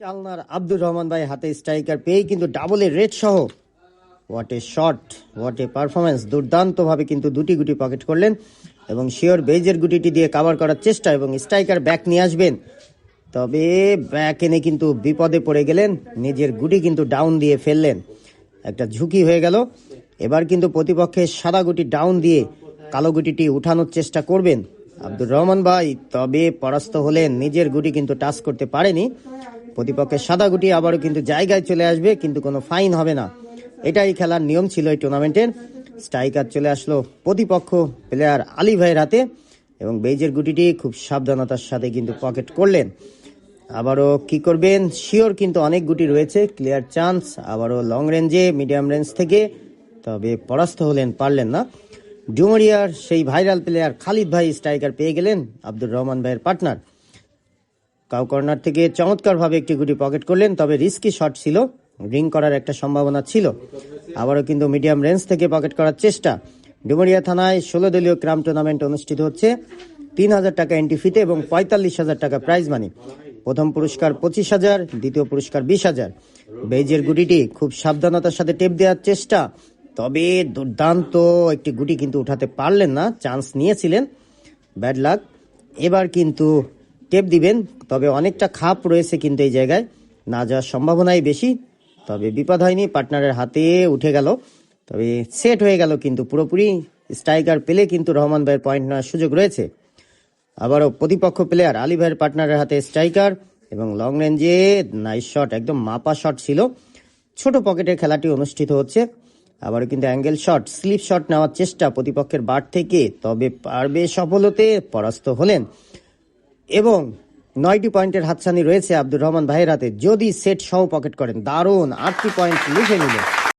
চালনার আব্দুর রহমান ভাই হাতে স্ট্রাইকার পেয়েই কিন্তু ডাবলের রেড সহ what a shot what a performance দুর্দান্তভাবে কিন্তু দুটি গুটি পকেট করলেন এবং শিওর বেজের গুটিটি দিয়ে কাভার করার চেষ্টা এবং স্ট্রাইকার ব্যাক নিয়ে আসবেন। তবে ব্যাক এনে কিন্তু বিপদে পড়ে গেলেন, নিজের গুটি কিন্তু ডাউন দিয়ে ফেললেন। একটা ঝুঁকি হয়ে গেল। এবার কিন্তু প্রতিপক্ষের সাদা গুটি ডাউন দিয়ে কালো গুটিটি উঠানোর চেষ্টা করবেন আব্দুর রহমান ভাই। তবে পরাস্ত হলেন নিজের গুটি কিন্তু টাচ করতে পারেনি। প্রতিপক্ষের সাদা গুটি আবারও কিন্তু জায়গায় চলে আসবে, কিন্তু কোনো ফাইন হবে না। এটাই খেলার নিয়ম ছিল এই টুর্নামেন্টের। স্ট্রাইকার চলে আসলো প্রতিপক্ষ প্লেয়ার আলী ভাইয়ের হাতে এবং বেইজের গুটিটি খুব সাবধানতার সাথে কিন্তু পকেট করলেন। আবারও কি করবেন? শিওর কিন্তু অনেক গুটি রয়েছে ক্লিয়ার চান্স আবারও লং রেঞ্জে মিডিয়াম রেঞ্জ থেকে। তবে পরাস্ত হলেন, পারলেন না। ডুমরিয়ার সেই ভাইরাল প্লেয়ার খালিদ ভাই স্ট্রাইকার পেয়ে গেলেন আব্দুর রহমান ভাইয়ের পার্টনার কাউ কর্নার থেকে চমৎকারভাবে একটি গুটি পকেট করলেন, তবে রিস্কি শট ছিল, রিং করার একটা সম্ভাবনা ছিল। আবারও কিন্তু মিডিয়াম রেঞ্জ থেকে পকেট করার চেষ্টা। ডুমুরিয়া থানায় ষোলো দলীয় ক্রাম টুর্নামেন্ট অনুষ্ঠিত হচ্ছে। তিন হাজার টাকা এন্ট্রি ফিতে এবং পঁয়তাল্লিশ হাজার টাকা প্রাইজ মানি প্রথম পুরস্কার পঁচিশ হাজার, দ্বিতীয় পুরস্কার বিশ হাজার। বেজের গুটিটি খুব সাবধানতার সাথে টেপ দেওয়ার চেষ্টা। তবে দুর্দান্ত একটি গুটি কিন্তু উঠাতে পারলেন না চান্স নিয়েছিলেন। ব্যাড লাক এবার কিন্তু টেপ দিবেন, তবে অনেকটা খাপ রয়েছে কিন্তু এই জায়গায়। না যাওয়ার সম্ভাবনাই বেশি, তবে বিপদ হয়নি, পার্টনারের হাতে উঠে গেল। তবে সেট হয়ে গেল কিন্তু পুরোপুরি, স্ট্রাইকার পেলে কিন্তু রহমান ভাইয়ের পয়েন্ট নেওয়ার সুযোগ রয়েছে। আবারও প্রতিপক্ষ প্লেয়ার আলী ভাইয়ের পার্টনারের হাতে স্ট্রাইকার, এবং লং রেঞ্জে নাইস শট, একদম মাপা শট ছিল। ছোট পকেটের খেলাটি অনুষ্ঠিত হচ্ছে। আবারও কিন্তু অ্যাঙ্গেল শট, স্লিপ শট নেওয়ার চেষ্টা প্রতিপক্ষের বার থেকে, তবে পারবে সফল হতে পরাস্ত হলেন। এবং নয়টি পয়েন্টের হাতছানি রয়েছে আব্দুর রহমান ভাইয়ের হাতে। যদি সেট সহ পকেট করেন, দারুণ। আটটি পয়েন্ট লিখে নিলেন।